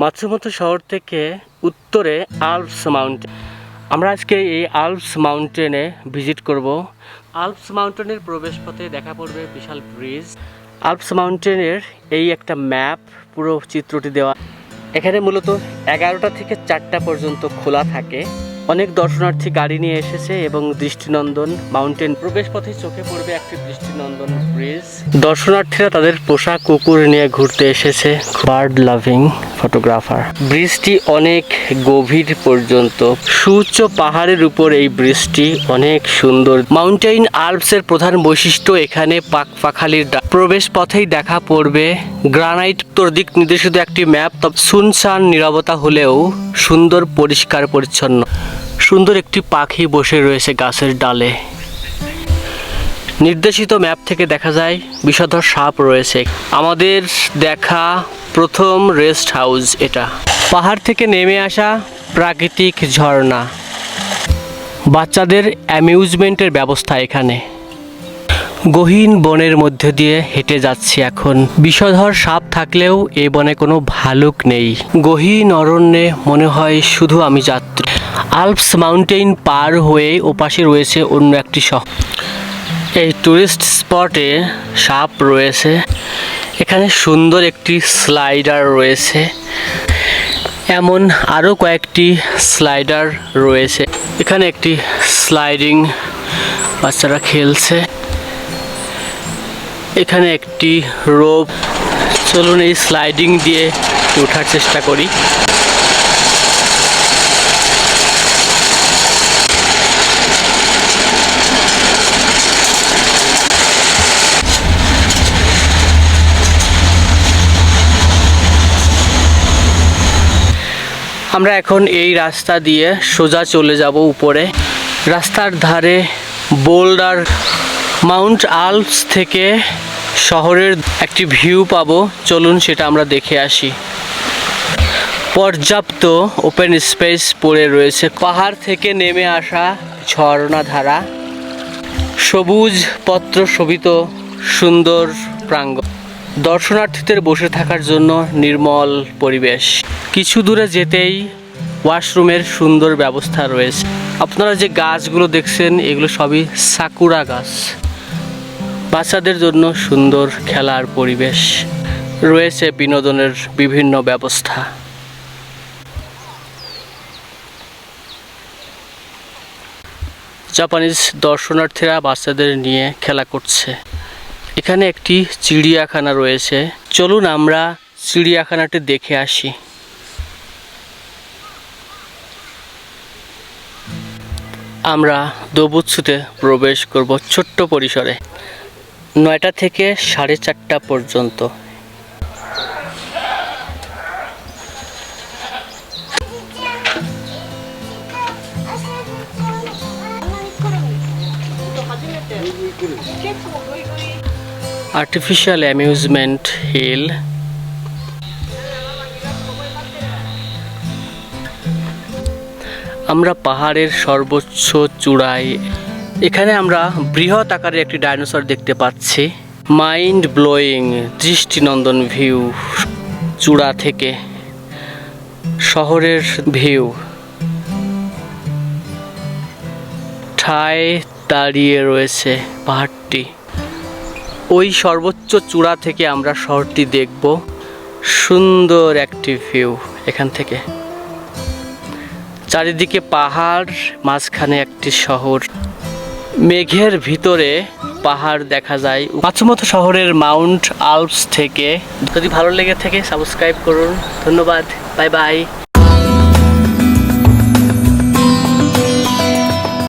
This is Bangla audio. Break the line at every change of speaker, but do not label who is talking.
মাতসুমতো শহর থেকে উত্তরে আলপস মাউন্টেন। আমরা আজকে এই আলপস মাউন্টেনে ভিজিট করব। আলপস মাউন্টেনের প্রবেশপথে দেখা পড়বে বিশাল ব্রিজ। আলপস মাউন্টেনের এই একটা ম্যাপ, পুরো চিত্রটি দেওয়া। এখানে মূলত এগারোটা থেকে চারটা পর্যন্ত খোলা থাকে। অনেক দর্শনার্থী গাড়ি নিয়ে এসেছে এবং দৃষ্টিনন্দন মাউন্টেন। প্রবেশ পথে চোখে পড়বে একটি দৃষ্টিনন্দন ব্রিজ। দর্শনার্থীরা তাদের পোশাক, কুকুর নিয়ে ঘুরতে এসেছে। Bird loving photographer. ব্রিজটি অনেক গভীর পর্যন্ত। সুউচ্চ পাহাড়ের উপর এই ব্রিজটি অনেক সুন্দর। মাউন্টেইন আলপসের প্রধান বৈশিষ্ট্য এখানে পাক পাখালির প্রবেশ পথেই দেখা পড়বে গ্রানাইট উত্তর দিক নির্দেশিত একটি ম্যাপ সুনসান নিরবতা হলেও সুন্দর, পরিষ্কার, পরিচ্ছন্ন। সুন্দর একটি পাখি বসে রয়েছে গাছের ডালে। নির্দেশিত ম্যাপ থেকে দেখা যায়, বিষধর সাপ রয়েছে। আমাদের দেখা প্রথম রেস্ট হাউস এটা। পাহাড় থেকে নেমে আসা প্রাকৃতিক ঝর্ণা। বাচ্চাদের অ্যামিউজমেন্টের ব্যবস্থা এখানে। গহীন বনের মধ্যে দিয়ে হেঁটে যাচ্ছি এখন। বিষধর সাপ থাকলেও এই বনে কোনো ভালুক নেই। গহীন অরণ্যে মনে হয় শুধু আমি যাত্রী। আলপস মাউন্টেন পার হয়ে ওপাশে রয়েছে অন্য একটি শহর। এই টুরিস্ট স্পটে সাপ রয়েছে। এখানে সুন্দর একটি স্লাইডার রয়েছে। এমন আরও কয়েকটি স্লাইডার রয়েছে। এখানে একটি স্লাইডিং বাচ্চারা খেলছে। এখানে একটি রোপ। চলুন এই স্লাইডিং দিয়ে ওঠার চেষ্টা করি। আমরা এখন এই রাস্তা দিয়ে সোজা চলে যাব উপরে। রাস্তার ধারে বোল্ডার মাউন্ট আলপস থেকে শহরের একটি ভিউ পাবো। চলুন সেটা আমরা দেখে আসি। পর্যাপ্ত ওপেন স্পেস পড়ে রয়েছে। পাহাড় থেকে নেমে আসা ঝর্ণা ধারা সবুজ পত্র শোভিত, সুন্দর প্রাঙ্গণ দর্শনার্থীদের বসে থাকার জন্য নির্মল পরিবেশ। কিছু দূরে যেতেই ওয়াশরুমের সুন্দর ব্যবস্থা রয়েছে। আপনারা যে গাছগুলো দেখছেন, এগুলো সবই সাকুরা গাছ। বাচ্চাদের জন্য সুন্দর খেলার পরিবেশ। রয়েছে বিনোদনের বিভিন্ন ব্যবস্থা। জাপানিজ দর্শনার্থীরা বাচ্চাদের নিয়ে খেলা করছে। এখানে একটি চিড়িয়াখানা রয়েছে। চলুন আমরা চিড়িয়াখানাটি দেখে আসি। আমরা দবুৎসুতে প্রবেশ করব ছোট্ট পরিসরে। নয়টা থেকে সাড়ে চারটা পর্যন্ত। আর্টিফিশিয়াল অ্যামিউজমেন্ট হিল আমরা পাহাড়ের সর্বোচ্চ চূড়ায় এখানে আমরা বৃহৎ আকারের একটি ডাইনোসর দেখতে পাচ্ছি। মাইন্ড ব্লোয়িং দৃষ্টিনন্দন ভিউ চূড়া থেকে শহরের ভিউ ঠায় দাঁড়িয়ে রয়েছে পাহাড়টি। ওই সর্বোচ্চ চূড়া থেকে আমরা শহরটি দেখব। সুন্দর একটি ভিউ এখান থেকে। চারিদিকে পাহাড়, মাঝখানে একটি শহর। মেঘের ভিতরে পাহাড় দেখা যায়। পাঁচমত শহরের মাউন্ট আলপস থেকে। যদি ভালো লেগে থাকে সাবস্ক্রাইব করুন। ধন্যবাদ। Bye bye.